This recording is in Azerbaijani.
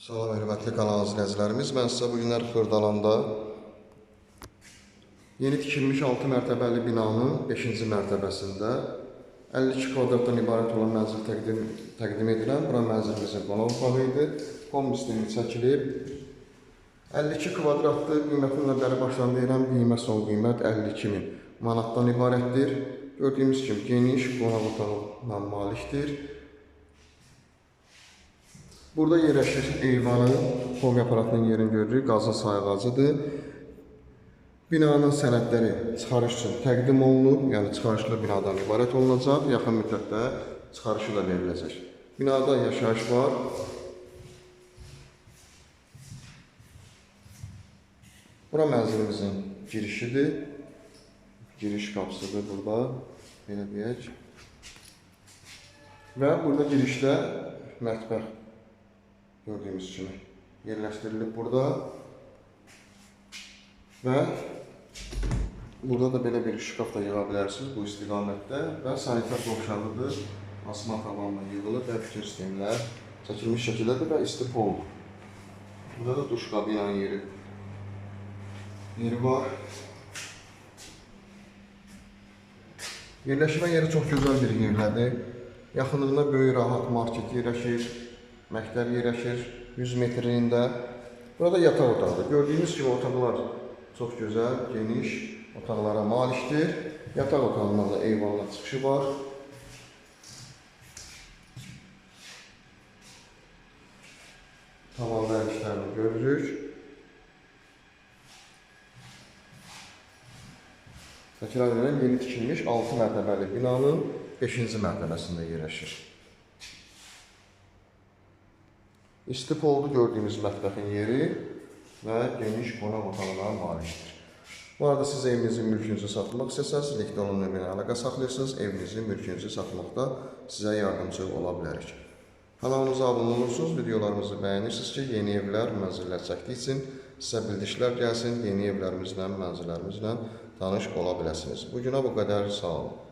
Salam hörmətli kanal izləyicilərimiz. Mən sizə bu günlər Xırdalanda yeni tikilmiş 6 mərtəbəli binanın 5-ci mərtəbəsində 52 kvadratdan ibarət olan mənzil təqdim, təqdim edilən bura mənzilimizin qonaq otağı idi. Kombisliyini çəkilib 52 kvadratlı qiymətinlə bəri başdan deyirəm, qiymət son qiymət 52 min manatdan ibarətdir. Gördüyümüz kimi geniş qonaq otağına malikdir. Burada yerləşir eyvanı, homi aparatının yerini görürük, qazın sayğacıdır. Binanın sənədləri çıxarış üçün təqdim olunub, yəni çıxarışlı binadan ibarət olunacaq, yaxın müddətdə çıxarışı da veriləcək. Binada yaşayış var. Bura mənzilimizin girişidir. Giriş qapısıdır burada, belə deyək. Və burada girişdə mətbəx gördüyümüz kimi yerləşdirilib burada. Və burada da belə bir şkaf da yığa bu istiqamətdə və sanitar dovşanıdır. Asma tavanla yığılıb və bütün sistemlər çəkilmiş şəkildədir və isti pol. Burada da duş kabinanın yeri yeri var. Yerləşmə yeri çox gözəl bir yerdədir. Yaxınlığında böyük rahat market yerləşir, məktəb yerləşir 100 metrliyində. Burada yataq otağıdır. Gördüyünüz kimi otaqlar çox gözəl, geniş otaqlara malikdir. Yataq otağında da eyvanla çıxışı var. Tavan vərdişlərini görürük. Təkrar edirəm, yeni tikilmiş 6 mərtəbəli binanın 5-ci mərtəbəsində yerləşir. İsti poldu gördüyümüz mətbəxin yeri və geniş qonaq otağına malikdir. Bu arada siz evinizin mülkünüzü satmaq istəsəniz, elektron nömrəyə əlaqə saxlayırsınız, evinizin mülkünüzü satmaqda sizə yardımcı ola bilərik. Kanalımıza abunə olursunuz, videolarımızı bəyənirsiniz ki, yeni evlər, mənzillər çəkdiyi üçün sizə bildiklər gəlsin, yeni evlərimizlə, mənzillərimizlə tanış ola biləsiniz. Bu günə bu qədər, sağ olun.